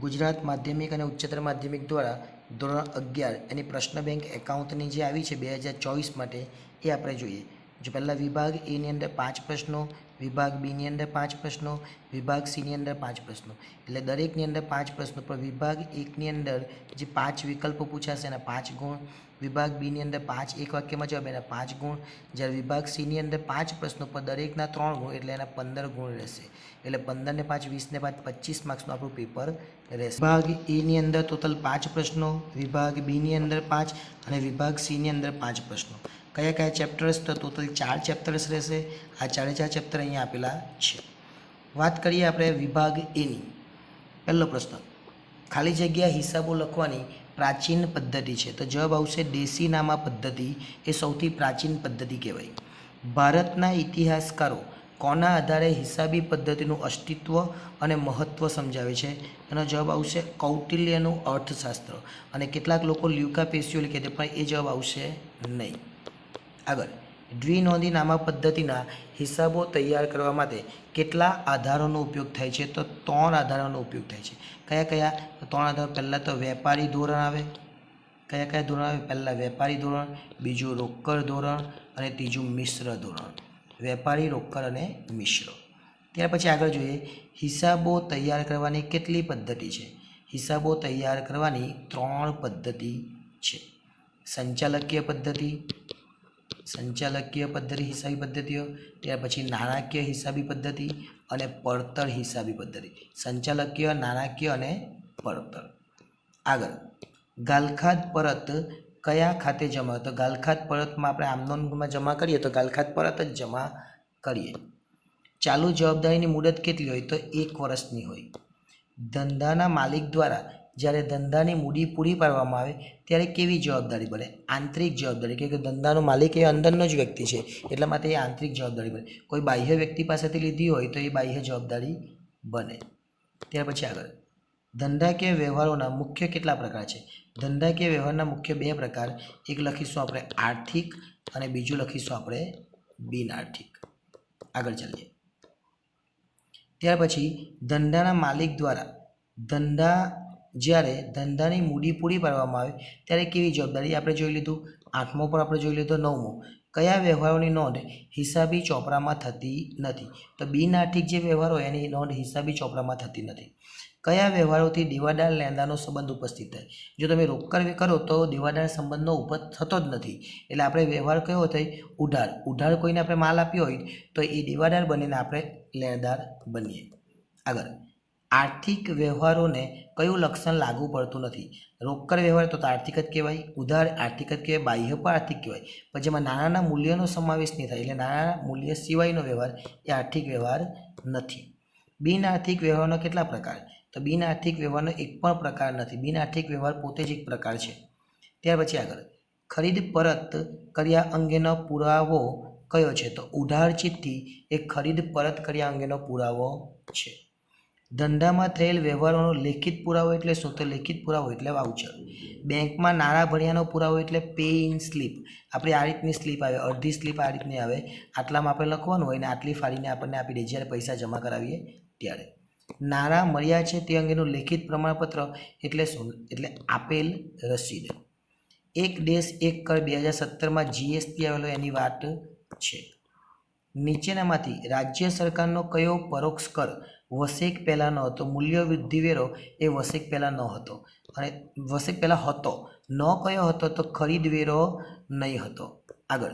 ગુજરાત માધ્યમિક અને ઉચ્ચતર માધ્યમિક દ્વારા ધોરણ અગિયાર એની પ્રશ્ન બેંક એકાઉન્ટની જે આવી છે બે હજાર ચોવીસ માટે એ આપણે જોઈએ. જો પહેલાં વિભાગ એની અંદર પાંચ પ્રશ્નો વિભાગ બીની અંદર પાંચ પ્રશ્નો, વિભાગ સીની અંદર પાંચ પ્રશ્નો. એટલે દરેકની અંદર પાંચ પ્રશ્નો. પણ વિભાગ એકની અંદર જે પાંચ વિકલ્પો પૂછાશે એના પાંચ ગુણ. વિભાગ બીની અંદર પાંચ એક વાક્યમાં જવાબ, એના પાંચ ગુણ. જ્યારે વિભાગ સીની અંદર પાંચ પ્રશ્નો પર દરેકના ત્રણ ગુણ, એટલે એના પંદર ગુણ રહેશે. એટલે પંદરને પાંચ વીસને પાંચ, પચીસ માર્ક્સનું આપણું પેપર રહેશે. વિભાગ એની અંદર ટોટલ પાંચ પ્રશ્નો, વિભાગ બીની અંદર પાંચ અને વિભાગ સીની અંદર પાંચ પ્રશ્નો. કયા કયા ચેપ્ટર્સ તો ટોટલ ચાર ચેપ્ટર્સ રહેશે? આ ચારે ચાર ચેપ્ટર અહીંયા આપેલા છે. વાત કરીએ આપણે વિભાગ એની પહેલો પ્રશ્ન, ખાલી જગ્યા હિસાબો લખવાની પ્રાચીન પદ્ધતિ છે. તો જવાબ આવશે દેશી નામા પદ્ધતિ. એ સૌથી પ્રાચીન પદ્ધતિ કહેવાય. ભારતના ઇતિહાસકારો કોના આધારે હિસાબી પદ્ધતિનું અસ્તિત્વ અને મહત્ત્વ સમજાવે છે? એનો જવાબ આવશે કૌટિલ્યનું અર્થશાસ્ત્ર. અને કેટલાક લોકો લ્યુકા પેશિયો લખે છે, પણ એ જવાબ આવશે નહીં. આગળ. દ્વિનોંધી નામા પદ્ધતિના હિસાબો તૈયાર કરવા માટે કેટલા આધારોનો ઉપયોગ થાય છે? તો ત્રણ આધારોનો ઉપયોગ થાય છે. કયા કયા? ત્રણ આધાર. પહેલાં તો વેપારી ધોરણ આવે. કયા કયા ધોરણ આવે? પહેલાં વેપારી ધોરણ, બીજું રોકડ ધોરણ અને ત્રીજું મિશ્ર ધોરણ. વેપારી, રોકડ અને મિશ્ર. ત્યાર પછી આગળ જોઈએ. હિસાબો તૈયાર કરવાની કેટલી પદ્ધતિ છે? હિસાબો તૈયાર કરવાની ત્રણ પદ્ધતિ છે. સંચાલકીય પદ્ધતિ સંચાલકીય પદ્ધતિ, હિસાબી પદ્ધતિઓ ત્યાર પછી નાણાકીય હિસાબી પદ્ધતિ અને પડતર હિસાબી પદ્ધતિ. સંચાલકીય, નાણાકીય અને પડતર. આગળ. ગાલખાત પરત કયા ખાતે જમા તો ગાલખાત પરતમાં આપણે આમનોંધમાં જમા કરીએ તો ગાલખાત પરત જ જમા કરીએ. ચાલુ જવાબદારીની મુદત કેટલી હોય? તો એક વર્ષની હોય. ધંધાના માલિક દ્વારા જ્યારે ધંધાની મૂડી પૂરી પાડવામાં આવે, ત્યારે કેવી જવાબદારી બને? આંતરિક જવાબદારી કે ધંધાનો માલિક એ અંદરનો જ વ્યક્તિ છે, એટલા માટે એ આંતરિક જવાબદારી બને. કોઈ બાહ્ય વ્યક્તિ પાસેથી લીધી હોય, તો એ બાહ્ય જવાબદારી બને. ત્યાર પછી આગળ. ધંધાકીય વ્યવહારોના મુખ્ય કેટલા પ્રકાર છે? ધંધાકીય વ્યવહારના મુખ્ય બે પ્રકાર, એક લખીશું આપણે આર્થિક અને બીજું લખીશું આપણે બિન આર્થિક આગળ ચાલીએ. ત્યાર પછી ધંધાના માલિક દ્વારા ધંધા જ્યારે ધંધાની મૂડી પૂરી પાડવામાં આવે ત્યારે કેવી જવાબદારી આપણે જોઈ લીધું? આઠમો પણ આપણે જોઈ લીધો, નવમો. કયા વ્યવહારોની નોંધ હિસાબી ચોપડામાં થતી નથી? તો બિન આર્થિક જે વ્યવહાર હોય એની નોંધ હિસાબી ચોપડામાં થતી નથી. કયા વ્યવહારોથી દેવાદાર લેણદારનો સંબંધ ઉપસ્થિત થાય? જો તમે રોકડ કરો તો દેવાદાર સંબંધનો ઉપજ થતો જ નથી. એટલે આપણે વ્યવહાર કયો થાય ઉધાર. ઉધાર કોઈને આપણે માલ આપ્યો હોય તો એ દેવાદાર બનીને આપણે લેણદાર બનીએ. આગળ. આર્થિક વ્યવહારોને કયું લક્ષણ લાગુ પડતું નથી? રોકડ વ્યવહાર તો આર્થિક જ કહેવાય, ઉધાર આર્થિક જ કહેવાય, બાહ્ય પણ આર્થિક કહેવાય. પણ જેમાં નાણાંના મૂલ્યનો સમાવેશ નહીં થાય એટલે નાના મૂલ્ય સિવાયનો વ્યવહાર એ આર્થિક વ્યવહાર નથી. બિન આર્થિક વ્યવહારનો કેટલા પ્રકાર? તો બિન આર્થિક વ્યવહારનો એક પણ પ્રકાર નથી. બિન આર્થિક વ્યવહાર પોતે જ એક પ્રકાર છે. ત્યાર પછી આગળ. ખરીદ પરત કર્યા અંગેનો પુરાવો કયો છે? તો ઉધાર ચિઠ્ઠી એ ખરીદ પરત કર્યા અંગેનો પુરાવો છે. ધંધામાં થયેલ વ્યવહારોનો લેખિત પુરાવો એટલે શું? લેખિત પુરાવો એટલે વાઉચર બેંકમાં નાણાં ભર્યાનો પુરાવો એટલે પે ઇન સ્લીપ આપણે આ રીતની સ્લીપ આવે, અડધી સ્લીપ આ રીતની આવે. આટલામાં આપણે લખવાનું હોય ને આટલી ફાડીને આપણને આપી દે. જ્યારે પૈસા જમા કરાવીએ ત્યારે. નાણાં મળ્યા છે તે અંગેનું લેખિત પ્રમાણપત્ર એટલે શું? એટલે આપેલ રસીદ. એક દેશ એક કર બે હજાર સત્તરમાં જીએસટી આવેલો એની વાત છે. નીચેનામાંથી રાજ્ય સરકારનો કયો પરોક્ષ કર વસેક પહેલાં ન હતો, મૂલ્ય વૃદ્ધિ વેરો એ વસેક પહેલાં ન હતો. અને વસેક પહેલાં હતો, ન કયો હતો તો ખરીદ વેરો નહીં હતો. આગળ.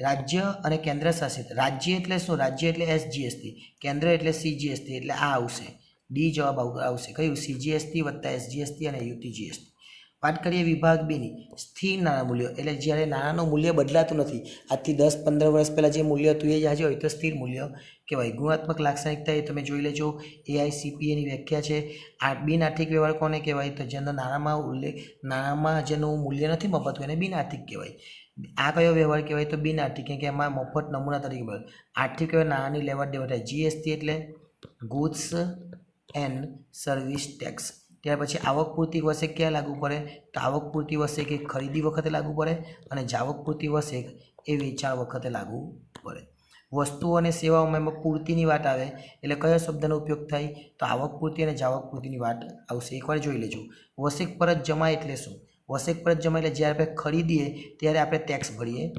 રાજ્ય અને કેન્દ્ર શાસિત. રાજ્ય એટલે શું? રાજ્ય એટલે એસજીએસટી કેન્દ્ર એટલે સીજીએસટી એટલે આ આવશે. ડી જવાબ આવશે. કયું? સીજીએસટી વત્તા એસજીએસટી અને યુટીજીએસટી વાત કરીએ વિભાગ બીની સ્થિર નાણાં મૂલ્યો. એટલે જ્યારે નાણાંનું મૂલ્ય બદલાતું નથી, આજથી દસ પંદર વર્ષ પહેલાં જે મૂલ્ય હતું એ જ આજે હોય તો સ્થિર મૂલ્ય કહેવાય. ગુણાત્મક લાક્ષણિકતા એ તમે જોઈ લેજો. એઆઈસીપીએની વ્યાખ્યા છે. આ બિન આર્થિક વ્યવહાર કોને કહેવાય? તો જેનો નાણાંમાં ઉલ્લેખ નાણાંમાં જેનું મૂલ્ય નથી મફત એને બિન આર્થિક કહેવાય. આ કયો વ્યવહાર કહેવાય? તો બિન આર્થિક. કે એમાં મફત નમૂના તરીકે મળે. આર્થિક વ્યવહાર નાણાંની લેવડ દેવા થાય. જીએસટી એટલે ગુડ્સ એન્ડ સર્વિસ ટેક્સ ત્યાર પછી આવક પૂરતી વસેક ક્યાં લાગુ પડે? તો આવક પૂરતી વસેક એ ખરીદી વખતે લાગુ પડે અને જાવક પૂરતી વસેક એ વેચાણ વખતે લાગુ પડે. વસ્તુઓ અને સેવાઓમાં એમાં પૂર્તિની વાત આવે એટલે કયો શબ્દનો ઉપયોગ થાય? તો આવક પૂરતી અને જાવક પૂરતીની વાત આવશે. એકવાર જોઈ લેજો. વસેક પરત જમા એટલે શું? વસેક પરત જમા એટલે જ્યારે આપણે ખરીદીએ ત્યારે આપણે ટેક્સ ભરીએ.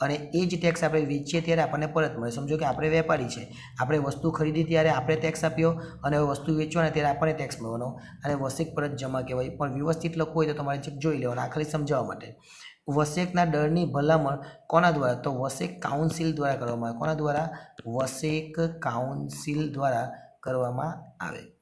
અને એ જ ટેક્સ આપણે વેચીએ ત્યારે આપણને પરત મળે. સમજો કે આપણે વેપારી છે. આપણે વસ્તુ ખરીદી ત્યારે આપણે ટેક્સ આપ્યો અને વસ્તુ વેચવાના ત્યારે આપણને ટેક્સ મળવાનો. અને વસેક પરત જમા કહેવાય. પણ વ્યવસ્થિત લખવું હોય તો તમારે ચેક જોઈ લેવાનું, આ ખાલી સમજાવવા માટે. વસેકના દરની ભલામણ કોના દ્વારા? તો વસેક કાઉન્સિલ દ્વારા કરવામાં આવે. કોના દ્વારા? વસેક કાઉન્સિલ દ્વારા કરવામાં આવે.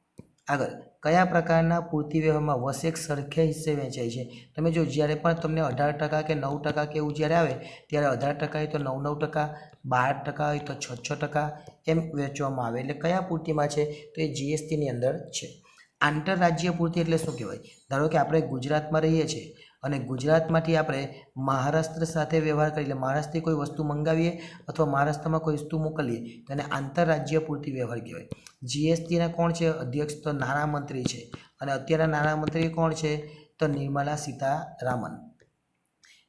આગળ. કયા પ્રકારના પૂર્તિ વ્યવહારમાં વસેક સરખે હિસ્સે વેચાય છે? તમે જો જ્યારે પણ તમને અઢાર ટકા કે નવ ટકા કે એવું જ્યારે આવે, ત્યારે અઢાર ટકા હોય તો નવ નવ ટકા, બાર ટકા હોય તો છ છ ટકા એમ વેચવામાં આવે. એટલે કયા પૂર્તિમાં છે? તો એ જીએસટીની અંદર છે. આંતરરાજ્ય પૂર્તિ એટલે શું કહેવાય? ધારો કે આપણે ગુજરાતમાં રહીએ છીએ અને ગુજરાતમાંથી આપણે મહારાષ્ટ્ર સાથે વ્યવહાર કરીએ, એટલે મહારાષ્ટ્રથી કોઈ વસ્તુ મંગાવીએ અથવા મહારાષ્ટ્રમાં કોઈ વસ્તુ મોકલીએ, તો એને આંતરરાજ્ય પૂરતી વ્યવહાર કહેવાય. જીએસટીના કોણ છે? અધ્યક્ષ તો નાણામંત્રી છે. અને અત્યારના નાણામંત્રી કોણ છે? તો નિર્મલા સીતારામન.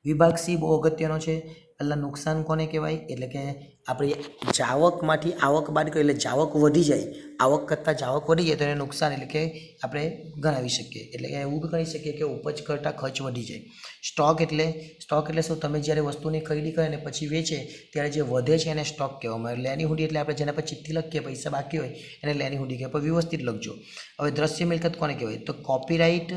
વિભાગ સી બહુ અગત્યનો છે. પહેલાં નુકસાન કોને કહેવાય? એટલે કે આપણી જાવકમાંથી આવક બાદ કરીએ એટલે જાવક વધી જાય. આવક કરતાં જાવક વધી જાય તો એને નુકસાન એટલે કે આપણે ગણાવી શકીએ. એટલે કે એવું ગણી શકીએ કે ઉપજ કરતાં ખર્ચ વધી જાય. સ્ટોક એટલે સ્ટોક એટલે શું? તમે જ્યારે વસ્તુની ખરીદી કરે અને પછી વેચે, ત્યારે જે વધે છે એને સ્ટોક કહેવામાં આવે. લેની હુંડી એટલે આપણે જેના પર ચિઠ્ઠી લખીએ, પૈસા બાકી હોય, એને લેની હુંડી કહેવાય. પણ વ્યવસ્થિત લખજો. હવે દ્રશ્ય મિલકત કોને કહેવાય? તો કોપીરાઇટ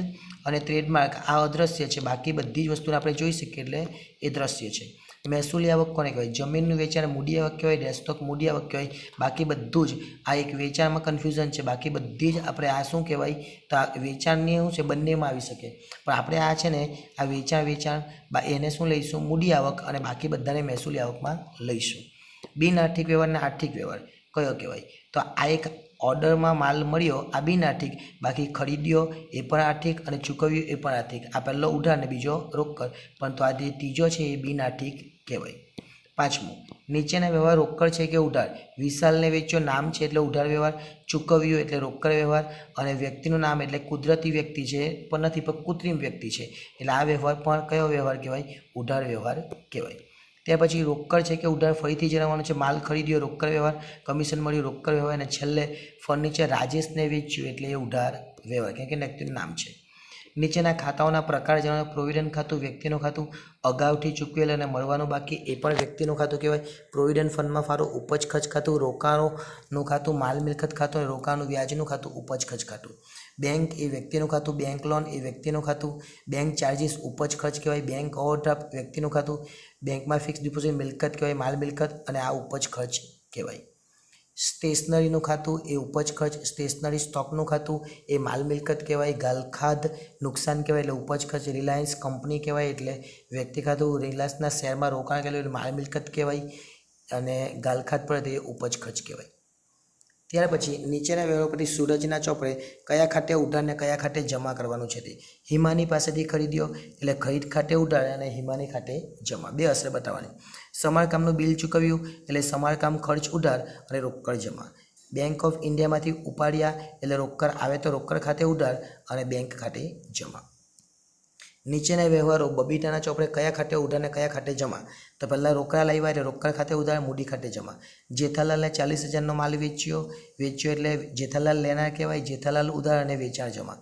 અને ટ્રેડમાર્ક આ અદ્રશ્ય છે. બાકી બધી જ વસ્તુને આપણે જોઈ શકીએ એટલે એ દ્રશ્ય છે. મહેસૂલી આવક કોને કહેવાય? જમીનનું વેચાણ મૂડી આવક કહેવાય ડેસ્ટોક મૂડી આવક કહેવાય, બાકી બધું જ. આ એક વેચાણમાં કન્ફ્યુઝન છે. બાકી બધી જ આપણે આ શું કહેવાય? તો આ વેચાણની શું છે, બંનેમાં આવી શકે. પણ આપણે આ છે ને, આ વેચાણ વેચાણ એને શું લઈશું? મૂડી આવક અને બાકી બધાને મહેસૂલી આવકમાં લઈશું. બિન આર્થિક વ્યવહારને આર્થિક વ્યવહાર કયો કહેવાય? તો આ એક ઓર્ડરમાં માલ મળ્યો, આ બિન આર્થિક. બાકી ખરીદ્યો એ પણ આર્થિક અને ચૂકવ્યું એ પણ આર્થિક. આ પહેલો ઉધાર બીજો રોકડ પરંતુ આ જે ત્રીજો છે એ બિન આર્થિક કહેવાય. પાંચમું, નીચેના વ્યવહાર રોકડ છે કે ઉધાર? વિશાલને વેચ્યો નામ છે એટલે ઉધાર વ્યવહાર, ચૂકવ્યું એટલે રોકડ વ્યવહાર અને વ્યક્તિનું નામ એટલે કુદરતી વ્યક્તિ છે પણ નથી, પણ કૃત્રિમ વ્યક્તિ છે. એટલે આ વ્યવહાર પણ કયો વ્યવહાર કહેવાય? ઉધાર વ્યવહાર કહેવાય. ત્યાર પછી રોકડ છે કે ઉધાર ફરીથી જણાવવાનું છે, માલ ખરીદ્યો, રોકડ વ્યવહાર, કમિશન મળ્યું, રોકડ વ્યવહાર અને છેલ્લે ફર્નિચર રાજેશને વેચ્યું એટલે એ ઉધાર વ્યવહાર, કેમ કે વ્યક્તિનું નામ છે. નીચેના ખાતાઓના પ્રકાર જણાવે પ્રોવિડન્ટ ખાતું, વ્યક્તિનું ખાતું, અગાઉથી ચૂકવેલ અને મળવાનું બાકી, એ પણ વ્યક્તિનું ખાતું કહેવાય. પ્રોવિડન્ટ ફંડમાં ફાળો, ઉપજ ખર્ચ ખાતું, રોકાણોનું ખાતું, માલ મિલકત ખાતું અને રોકાણનું, વ્યાજનું ખાતું, ઉપજ ખર્ચ ખાતું. બેંક એ વ્યક્તિનું ખાતું, બેંક લોન એ વ્યક્તિનું ખાતું, બેંક ચાર્જિસ, ઉપજ ખર્ચ કહેવાય, બેંક ઓવરડ્રાફ્ટ વ્યક્તિનું ખાતું, બેંકમાં ફિક્સ ડિપોઝિટ, મિલકત કહેવાય, માલ મિલકત અને આ ઉપજ ખર્ચ કહેવાય. સ્ટેશનરીનું ખાતું એ ઉપજ ખર્ચ, સ્ટેશનરી સ્ટોકનું ખાતું એ માલ મિલકત કહેવાય ગાલખાદ નુકસાન કહેવાય એટલે ઉપજ ખર્ચ, રિલાયન્સ કંપની કહેવાય એટલે વ્યક્તિ ખાતું રિલાયન્સના શેરમાં રોકાણ કરેલું એટલે માલ મિલકત કહેવાય અને ગાલખાદ પર એ ઉપજ ખર્ચ કહેવાય. ત્યાર પછી નીચેના વ્યવહારો પરથી સૂરજના ચોપડે કયા ખાતે ઉધાર કયા ખાતે જમા કરવાનું છે તે હિમાની પાસેથી ખરીદ્યો એટલે ખરીદ ખાતે ઉધાર અને હિમાની ખાતે જમા. બે અસર બતાવવાની. સમારકામનું બિલ ચૂકવ્યું એટલે સમારકામ ખર્ચ ઉધાર અને રોકડ જમા. બેંક ઓફ ઇન્ડિયામાંથી ઉપાડ્યા એટલે રોકડ આવે તો રોકડ ખાતે ઉધાર અને બેંક ખાતે જમા. નીચેના વ્યવહારો બબીટાના ચોપડે કયા ખાતે ઉધાર અને કયા ખાતે જમા? તો પહેલાં રોકડા લાવ્યા એટલે રોકડા ખાતે ઉધાર, મૂડી ખાતે જમા. જેઠાલાલે ચાલીસ હજારનો માલ વેચ્યો. વેચ્યો એટલે જેઠાલાલ લેનાર કહેવાય, જેઠાલાલ ઉધાર અને વેચાણ જમા.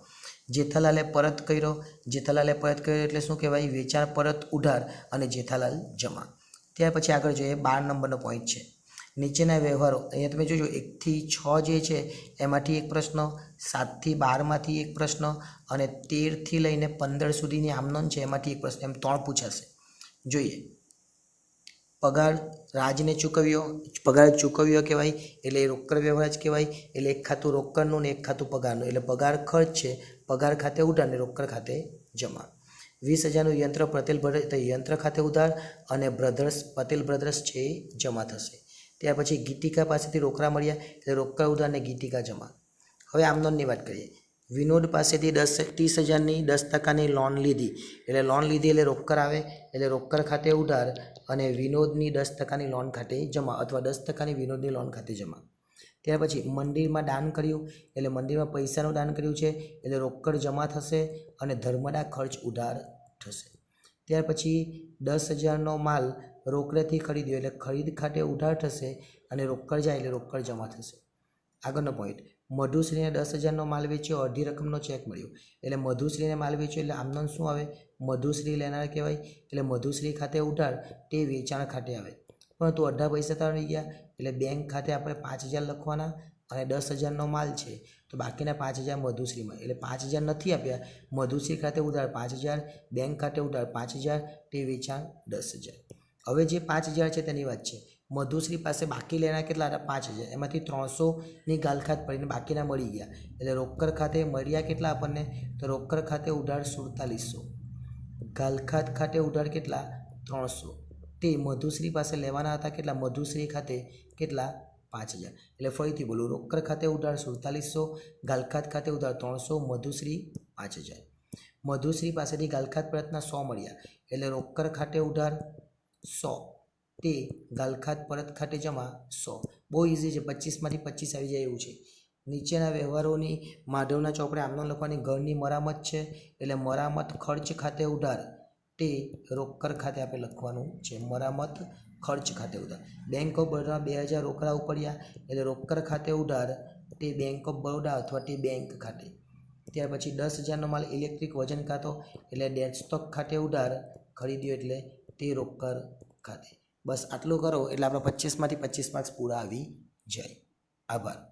જેઠાલાલે પરત કર્યો. જેઠાલાલે પરત કર્યો એટલે શું કહેવાય? વેચાણ, પરત ઉધાર અને જેઠાલાલ જમા. ત્યાર પછી આગળ જોઈએ બાર નંબરનો પોઈન્ટ છે. નીચેના વ્યવહારો. અહીંયા તમે જોજો, એકથી છ જે છે, એમાંથી એક પ્રશ્ન, સાતથી બારમાંથી એક પ્રશ્ન અને તેરથી લઈને પંદર સુધીની આમનોન છે, એમાંથી એક પ્રશ્ન. એમ ત્રણ પૂછાશે. જોઈએ. પગાર રાજને ચૂકવ્યો. પગાર ચૂકવ્યો કહેવાય, એટલે એ રોકડ વ્યવહાર જ કહેવાય, એટલે એક ખાતું રોકડનું ને એક ખાતું પગારનું. એટલે પગાર ખર્ચ છે, પગાર ખાતે ઉધાર ને રોકડ ખાતે જમા. વીસ હજારનું યંત્ર પટેલ યંત્ર ખાતે ઉધાર અને બ્રધર્સ પટેલ બ્રધર્સ છે જમા થશે. ત્યાર પછી ગીતિકા પાસેથી રોકડા મળ્યા એટલે રોકડ ઉધાર ને ગીતિકા જમા. હવે આમનોનની વાત કરીએ. વિનોદ પાસેથી દસ ત્રીસ હજારની દસ ટકાની લોન લીધી. એટલે લોન લીધી એટલે રોકડ આવે. એટલે રોકડ ખાતે ઉધાર અને વિનોદની દસ ટકાની લોન ખાતે જમા અથવા દસ ટકાની વિનોદની લોન ખાતે જમા. ત્યાર પછી મંદિરમાં દાન કર્યું. એટલે મંદિરમાં પૈસાનું દાન કર્યું છે. એટલે રોકડ જમા થશે અને ધર્મના ખર્ચ ઉધાર થશે. ત્યાર પછી દસ હજારનો માલ રોકડેથી ખરીદ્યો એટલે ખરીદ ખાતે ઉધાર થશે અને રોકડ જાય એટલે રોકડ જમા થશે. આગળનો પોઈન્ટ મધુશ્રીને દસ હજારનો માલ વેચ્યો, અડધી રકમનો ચેક મળ્યો. એટલે મધુશ્રીને માલ વેચ્યો એટલે આમનો શું આવે? મધુશ્રી લેનાર કહેવાય. એટલે મધુશ્રી ખાતે ઉધાર, તે વેચાણ ખાતે આવે. પરંતુ અડધા પૈસા તો આવી ગયા. એટલે બેંક ખાતે આપણે પાંચ હજાર લખવાના અને દસ હજારનો માલ છે. તો બાકીના પાંચ હજાર મધુશ્રીમાં. એટલે પાંચ હજાર નથી આપ્યા. મધુશ્રી ખાતે ઉધાર પાંચ હજાર બેંક ખાતે ઉધાર પાંચ હજાર, તે વેચાણ દસ હજાર. હવે જે પાંચ હજાર છે તેની વાત છે. મધુશ્રી પાસે બાકી લેના કેટલા? હતા પાંચ હજાર. એમાંથી ત્રણસોની ગાલખાત પડીને બાકીના મળી ગયા. એટલે રોકડ ખાતે મળ્યા કેટલા આપણને? તો રોકડ ખાતે ઉધાર સુડતાલીસો. ગાલખાત ખાતે ઉધાર કેટલા? ત્રણસો. તે મધુશ્રી પાસે લેવાના હતા કેટલા? મધુશ્રી ખાતે કેટલા? પાંચ હજાર. એટલે ફરીથી બોલું, રોકડ ખાતે ઉધાર સુડતાલીસો ગાલખાત ખાતે ઉધાર ત્રણસો, મધુશ્રી પાંચ હજાર. મધુશ્રી પાસેથી ગાલખાત પ્રયત્ન સો મળ્યા. એટલે રોકડ ખાતે ઉધાર સો. તે ગાલખાત પરત ખાતે જમા સો. બહુ ઇઝી છે. પચીસમાંથી પચીસ આવી જાય એવું છે. નીચેના વ્યવહારોની માધવના ચોપડે આમનો લખવાની ઘરની મરામત છે. એટલે મરામત ખર્ચ ખાતે ઉધાર. તે રોકડ ખાતે આપણે લખવાનું છે. મરામત ખર્ચ ખાતે ઉધાર. બેંક ઓફ બરોડા બે હજાર રોકડા ઉપડ્યા. એટલે રોકડ ખાતે ઉધાર તે બેંક ઓફ બરોડા અથવા તે બેંક ખાતે. ત્યાર પછી દસ હજારનો માલ ઇલેક્ટ્રિક વજન ખાતો એટલે સ્ટોક ખાતે ઉધાર ખરીદ્યો એટલે તે રોકડ ખાતે. બસ આટલું કરો એટલે આપણે પચીસમાંથી પચીસ માર્ક્સ પૂરા આવી જાય. આભાર.